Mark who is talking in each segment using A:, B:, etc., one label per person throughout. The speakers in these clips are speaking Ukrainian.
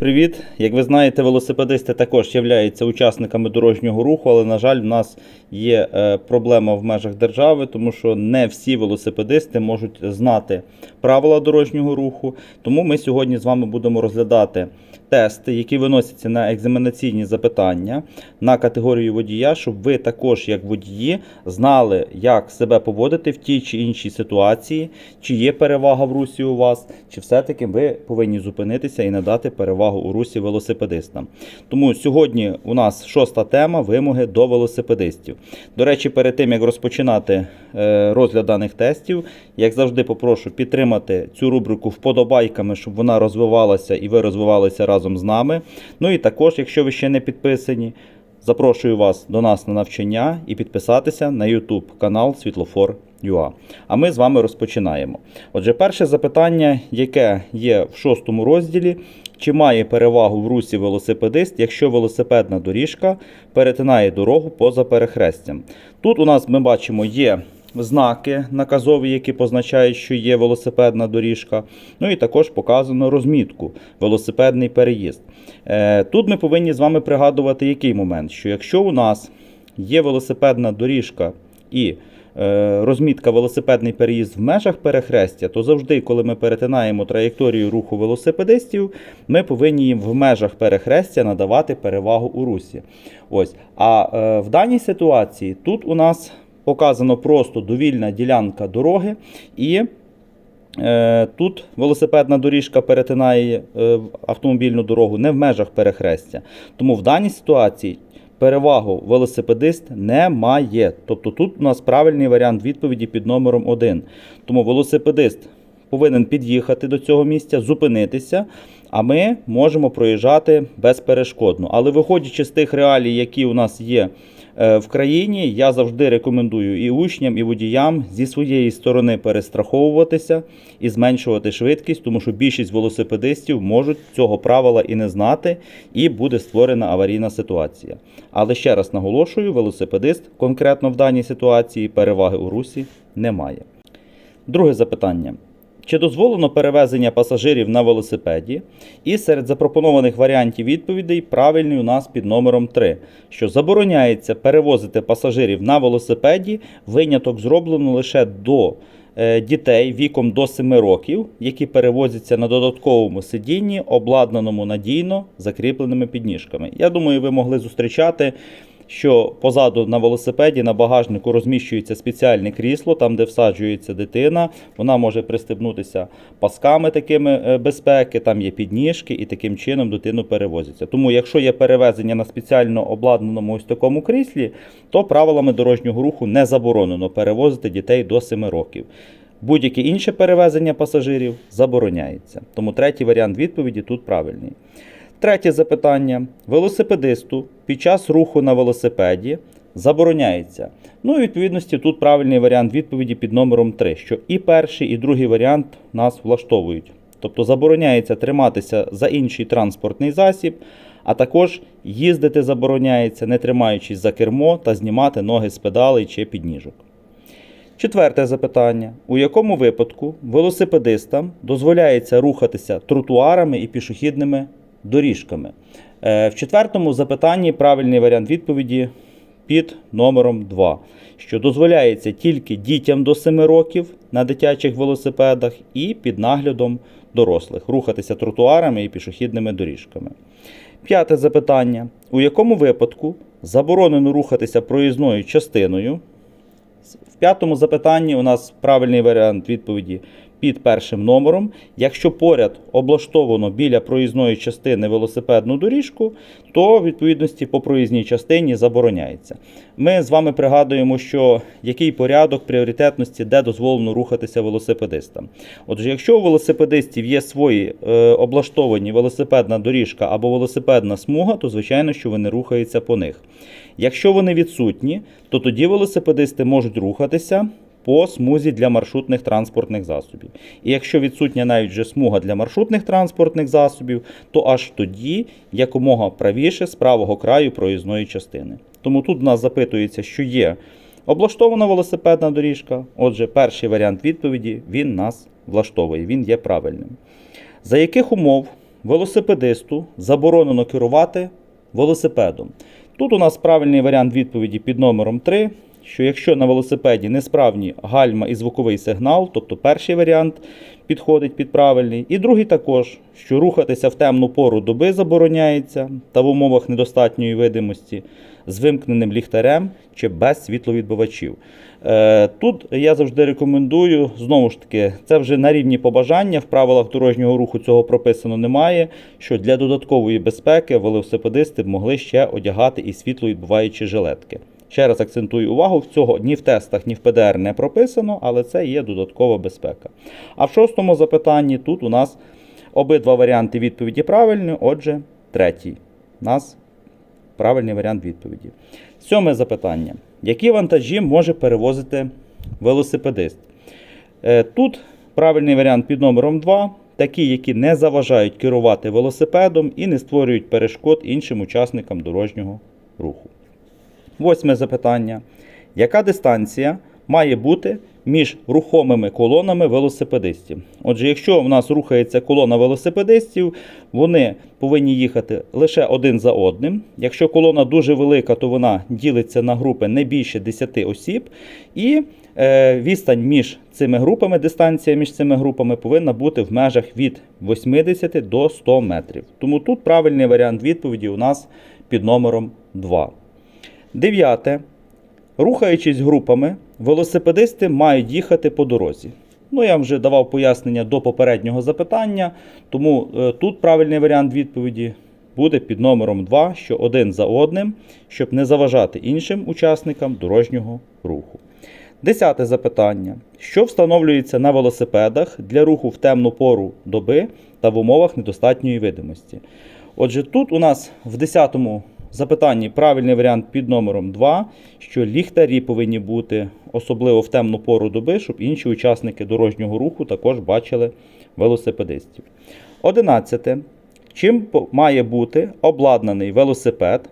A: привіт! Як ви знаєте, велосипедисти також являються учасниками дорожнього руху, але, на жаль, в нас є е, проблема в межах держави, тому що не всі велосипедисти можуть знати правила дорожнього руху. Тому ми сьогодні з вами будемо розглядати тести, які виносяться на екзаменаційні запитання на категорію водія, щоб ви також, як водії, знали, як себе поводити в тій чи іншій ситуації, чи є перевага в русі у вас, чи все-таки ви повинні зупинитися і надати перевагу у русі велосипедистам. Тому сьогодні у нас шоста тема вимоги до велосипедистів. До речі, перед тим як розпочинати е, розгляд даних тестів, як завжди, попрошу підтримати цю рубрику вподобайками, щоб вона розвивалася і ви розвивалися разом з нами. Ну і також, якщо ви ще не підписані, запрошую вас до нас на навчання і підписатися на YouTube канал Світлофор. UA. А ми з вами розпочинаємо. Отже, перше запитання, яке є в шостому розділі, чи має перевагу в русі велосипедист, якщо велосипедна доріжка перетинає дорогу поза перехрестям. Тут у нас ми бачимо є знаки наказові, які позначають, що є велосипедна доріжка. Ну і також показано розмітку велосипедний переїзд. Е, Тут ми повинні з вами пригадувати який момент, що якщо у нас є велосипедна доріжка і е, розмітка велосипедний переїзд в межах перехрестя, то завжди, коли ми перетинаємо траєкторію руху велосипедистів, ми повинні їм в межах перехрестя надавати перевагу у русі. Ось. А е, в даній ситуації тут у нас показано просто довільна ділянка дороги і. Е, Тут велосипедна доріжка перетинає е, автомобільну дорогу не в межах перехрестя. Тому в даній ситуації перевагу велосипедист не має. Тобто тут у нас правильний варіант відповіді під номером 1. Тому велосипедист повинен під'їхати до цього місця, зупинитися, а ми можемо проїжджати безперешкодно. Але виходячи з тих реалій, які у нас є в країні, я завжди рекомендую і учням, і водіям зі своєї сторони перестраховуватися і зменшувати швидкість, тому що більшість велосипедистів можуть цього правила і не знати, і буде створена аварійна ситуація. Але ще раз наголошую, велосипедист конкретно в даній ситуації переваги у русі немає. Друге запитання. Чи дозволено перевезення пасажирів на велосипеді? І серед запропонованих варіантів відповідей правильний у нас під номером 3, що забороняється перевозити пасажирів на велосипеді, виняток зроблено лише до е, дітей віком до 7 років, які перевозяться на додатковому сидінні, обладнаному надійно закріпленими підніжками. Я думаю, ви могли зустрічати що позаду на велосипеді на багажнику розміщується спеціальне крісло, там де всаджується дитина. Вона може пристебнутися пасками такими е, безпеки, там є підніжки, і таким чином дитину перевозиться. Тому, якщо є перевезення на спеціально обладнаному ось такому кріслі, то правилами дорожнього руху не заборонено перевозити дітей до 7 років. Будь-яке інше перевезення пасажирів забороняється. Тому третій варіант відповіді тут правильний. Третє запитання. Велосипедисту під час руху на велосипеді забороняється. Ну і відповідності тут правильний варіант відповіді під номером 3, що і перший, і другий варіант нас влаштовують. Тобто забороняється триматися за інший транспортний засіб, а також їздити забороняється, не тримаючись за кермо та знімати ноги з педалей чи підніжок. Четверте запитання: у якому випадку велосипедистам дозволяється рухатися тротуарами і пішохідними доріжками? Е, В четвертому запитанні правильний варіант відповіді під номером 2, що дозволяється тільки дітям до 7 років на дитячих велосипедах і під наглядом дорослих рухатися тротуарами і пішохідними доріжками. П'яте запитання: у якому випадку заборонено рухатися проїзною частиною? В п'ятому запитанні у нас правильний варіант відповіді під першим номером. Якщо поряд облаштовано біля проїзної частини велосипедну доріжку, то в відповідності по проїзній частині забороняється. Ми з вами пригадуємо, що який порядок пріоритетності, де дозволено рухатися велосипедистам. Отже, якщо у велосипедистів є свої е, облаштовані велосипедна доріжка або велосипедна смуга, то звичайно, що вони рухаються по них. Якщо вони відсутні, то тоді велосипедисти можуть рухатися по смузі для маршрутних транспортних засобів. І якщо відсутня навіть вже смуга для маршрутних транспортних засобів, то аж тоді якомога правіше з правого краю проїзної частини. Тому тут в нас запитується, що є облаштована велосипедна доріжка. Отже, перший варіант відповіді він нас влаштовує, він є правильним. За яких умов велосипедисту заборонено керувати велосипедом. Тут у нас правильний варіант відповіді під номером 3, що якщо на велосипеді несправні гальма і звуковий сигнал, тобто перший варіант підходить під правильний, і другий також, що рухатися в темну пору доби забороняється та в умовах недостатньої видимості з вимкненим ліхтарем чи без світловідбивачів. Е, Тут я завжди рекомендую, знову ж таки, це вже на рівні побажання. В правилах дорожнього руху цього прописано немає. Що для додаткової безпеки велосипедисти б могли ще одягати і світловідбиваючі жилетки. Ще раз акцентую увагу, в цього ні в тестах, ні в ПДР не прописано, але це є додаткова безпека. А в шостому запитанні тут у нас обидва варіанти відповіді правильні, отже, третій. У нас правильний варіант відповіді. Сьоме запитання. Які вантажі може перевозити велосипедист? Е, Тут правильний варіант під номером 2. Такі, які не заважають керувати велосипедом і не створюють перешкод іншим учасникам дорожнього руху. Восьме запитання. Яка дистанція має бути між рухомими колонами велосипедистів? Отже, якщо в нас рухається колона велосипедистів, вони повинні їхати лише один за одним. Якщо колона дуже велика, то вона ділиться на групи не більше 10 осіб. І е, відстань між цими групами, дистанція між цими групами повинна бути в межах від 80 до 100 метрів. Тому тут правильний варіант відповіді у нас під номером 2. Дев'яте. Рухаючись групами, велосипедисти мають їхати по дорозі. Ну, я вже давав пояснення до попереднього запитання, тому е, тут правильний варіант відповіді буде під номером 2, що один за одним, щоб не заважати іншим учасникам дорожнього руху. Десяте запитання. Що встановлюється на велосипедах для руху в темну пору доби та в умовах недостатньої видимості? Отже, тут у нас в 10 запитанні правильний варіант під номером 2, що ліхтарі повинні бути особливо в темну пору доби, щоб інші учасники дорожнього руху також бачили велосипедистів. 11. Чим має бути обладнаний велосипед?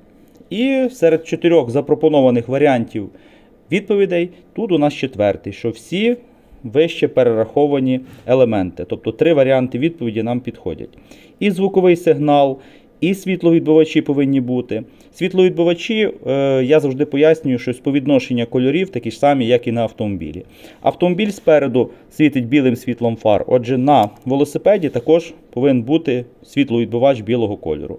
A: І серед чотирьох запропонованих варіантів відповідей тут у нас четвертий, що всі вище перераховані елементи. Тобто три варіанти відповіді нам підходять. І звуковий сигнал, і світловідбивачі повинні бути. Світловідбивачі, е, я завжди пояснюю, що сповідношення кольорів такі ж самі, як і на автомобілі. Автомобіль спереду світить білим світлом фар. Отже, на велосипеді також повинен бути світловідбивач білого кольору.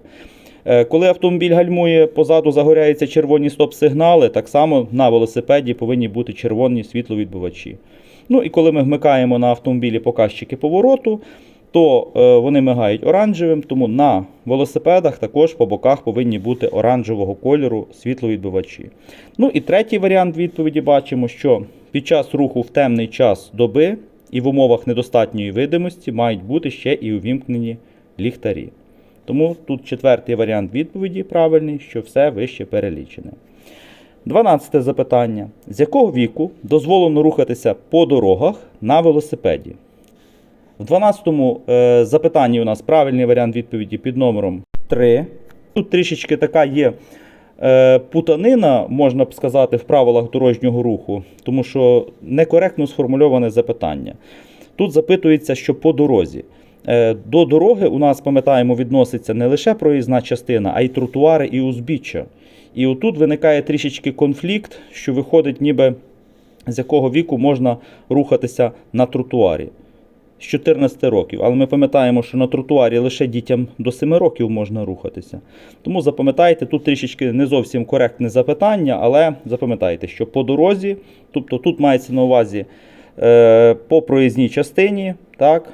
A: Е, Коли автомобіль гальмує, позаду загоряються червоні стоп-сигнали, так само на велосипеді повинні бути червоні світловідбивачі. Ну і коли ми вмикаємо на автомобілі показчики повороту, то е, вони мигають оранжевим, тому на велосипедах також по боках повинні бути оранжевого кольору світловідбивачі. Ну і третій варіант відповіді бачимо, що під час руху в темний час доби і в умовах недостатньої видимості мають бути ще і увімкнені ліхтарі. Тому тут четвертий варіант відповіді правильний, що все вище перелічене. 12 запитання. З якого віку дозволено рухатися по дорогах на велосипеді? В 12-му е, запитанні у нас правильний варіант відповіді під номером 3. Тут трішечки така є е, путанина, можна б сказати, в правилах дорожнього руху, тому що некоректно сформульоване запитання. Тут запитується, що по дорозі. Е, До дороги у нас, пам'ятаємо, відноситься не лише проїзна частина, а й тротуари і узбіччя. І отут виникає трішечки конфлікт, що виходить, ніби з якого віку можна рухатися на тротуарі. З 14 років. Але ми пам'ятаємо, що на тротуарі лише дітям до 7 років можна рухатися. Тому запам'ятайте, тут трішечки не зовсім коректне запитання, але запам'ятайте, що по дорозі, тобто тут мається на увазі е, по проїзній частині, так,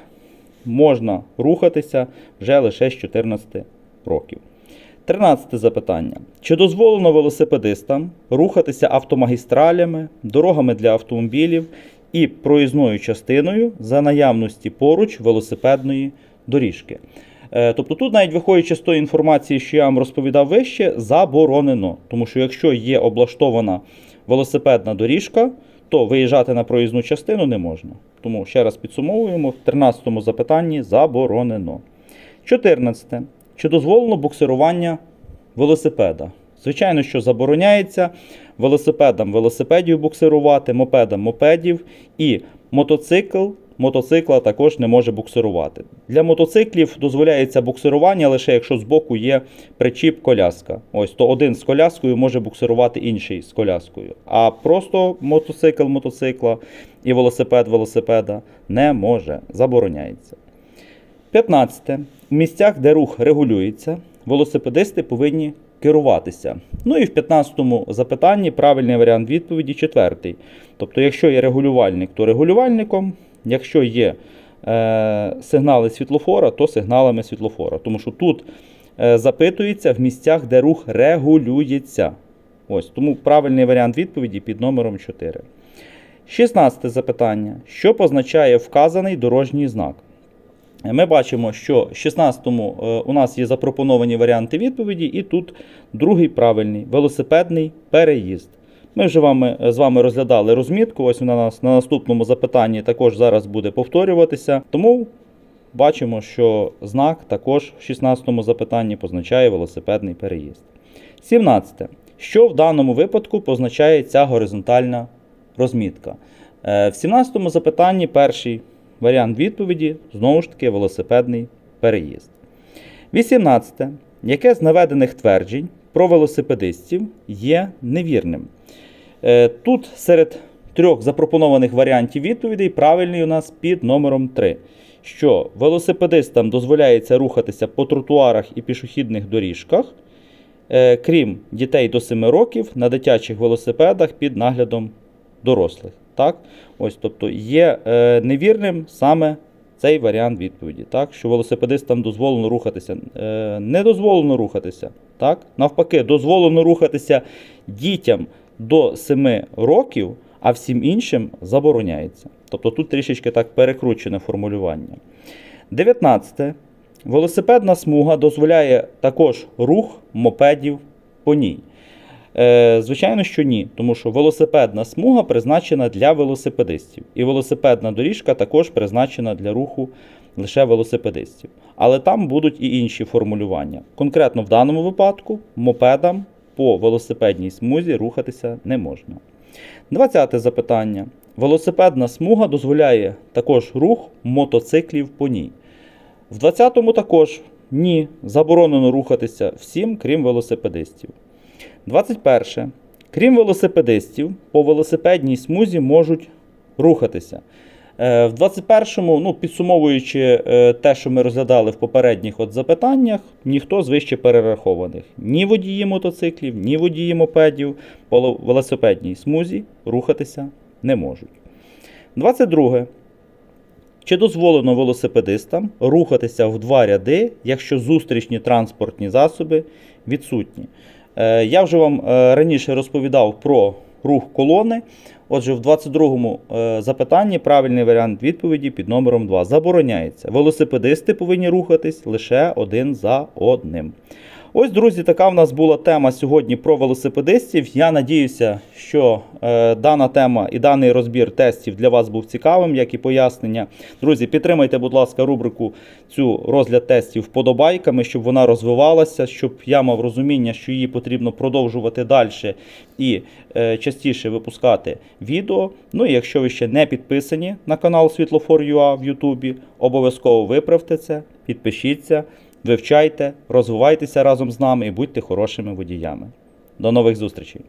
A: можна рухатися вже лише з 14 років. 13 запитання. Чи дозволено велосипедистам рухатися автомагістралями, дорогами для автомобілів і проїзною частиною за наявності поруч велосипедної доріжки? Е, Тобто тут, навіть виходячи з тої інформації, що я вам розповідав вище, заборонено. Тому що якщо є облаштована велосипедна доріжка, то виїжджати на проїзну частину не можна. Тому ще раз підсумовуємо: в 13 запитанні заборонено. 14. Чи дозволено буксирування велосипеда? Звичайно, що забороняється велосипедам велосипедів буксирувати, мопедам мопедів і мотоцикл мотоцикла також не може буксирувати. Для мотоциклів дозволяється буксирування лише якщо збоку є причіп коляска. Ось то один з коляскою може буксирувати інший з коляскою. А просто мотоцикл мотоцикла і велосипед велосипеда не може, забороняється. 15. В місцях, де рух регулюється, велосипедисти повинні керуватися. Ну і в 15-му запитанні правильний варіант відповіді четвертий. Тобто, якщо є регулювальник, то регулювальником, якщо є е, сигнали світлофора, то сигналами світлофора. Тому що тут е, запитується в місцях, де рух регулюється. Ось, тому правильний варіант відповіді під номером 4. 16 запитання. Що позначає вказаний дорожній знак? Ми бачимо, що в 16-му е, у нас є запропоновані варіанти відповіді, і тут другий правильний велосипедний переїзд. Ми вже вами, з вами розглядали розмітку. Ось вона нас на наступному запитанні також зараз буде повторюватися. Тому бачимо, що знак також в 16-му запитанні позначає велосипедний переїзд. 17. Що в даному випадку позначає ця горизонтальна розмітка? Е, В 17-му запитанні перший варіант відповіді знову ж таки велосипедний переїзд. 18. Яке з наведених тверджень про велосипедистів є невірним? Е, Тут серед трьох запропонованих варіантів відповідей правильний у нас під номером 3. Що велосипедистам дозволяється рухатися по тротуарах і пішохідних доріжках, е, крім дітей до 7 років на дитячих велосипедах під наглядом дорослих. Так? Ось, тобто є е, невірним саме цей варіант відповіді. Так? Що велосипедистам дозволено рухатися. Е, не дозволено рухатися. Так? Навпаки, дозволено рухатися дітям до 7 років, а всім іншим забороняється. Тобто тут трішечки так перекручене формулювання. 19. Велосипедна смуга дозволяє також рух мопедів по ній. Е, звичайно, що ні, тому що велосипедна смуга призначена для велосипедистів, і велосипедна доріжка також призначена для руху лише велосипедистів. Але там будуть і інші формулювання. Конкретно в даному випадку мопедам по велосипедній смузі рухатися не можна. 20 запитання. Велосипедна смуга дозволяє також рух мотоциклів по ній. В 20-му також ні, заборонено рухатися всім, крім велосипедистів. 21. Крім велосипедистів, по велосипедній смузі можуть рухатися. Е, В 21-му, ну, підсумовуючи е, те, що ми розглядали в попередніх от запитаннях, ніхто з вище перерахованих. Ні водії мотоциклів, ні водії мопедів по велосипедній смузі рухатися не можуть. 22. Чи дозволено велосипедистам рухатися в два ряди, якщо зустрічні транспортні засоби відсутні? Е, Я вже вам е, раніше розповідав про рух колони. Отже, в 22-му е, запитанні правильний варіант відповіді під номером 2 забороняється. Велосипедисти повинні рухатись лише один за одним. Ось, друзі, така в нас була тема сьогодні про велосипедистів. Я надіюся, що е, дана тема і даний розбір тестів для вас був цікавим, як і пояснення. Друзі, підтримайте, будь ласка, рубрику цю розгляд тестів вподобайками, щоб вона розвивалася, щоб я мав розуміння, що її потрібно продовжувати далі і е, частіше випускати відео. Ну і якщо ви ще не підписані на канал Світлофор.ua в Ютубі, обов'язково виправте це, підпишіться. Вивчайте, розвивайтеся разом з нами і будьте хорошими водіями. До нових зустрічей!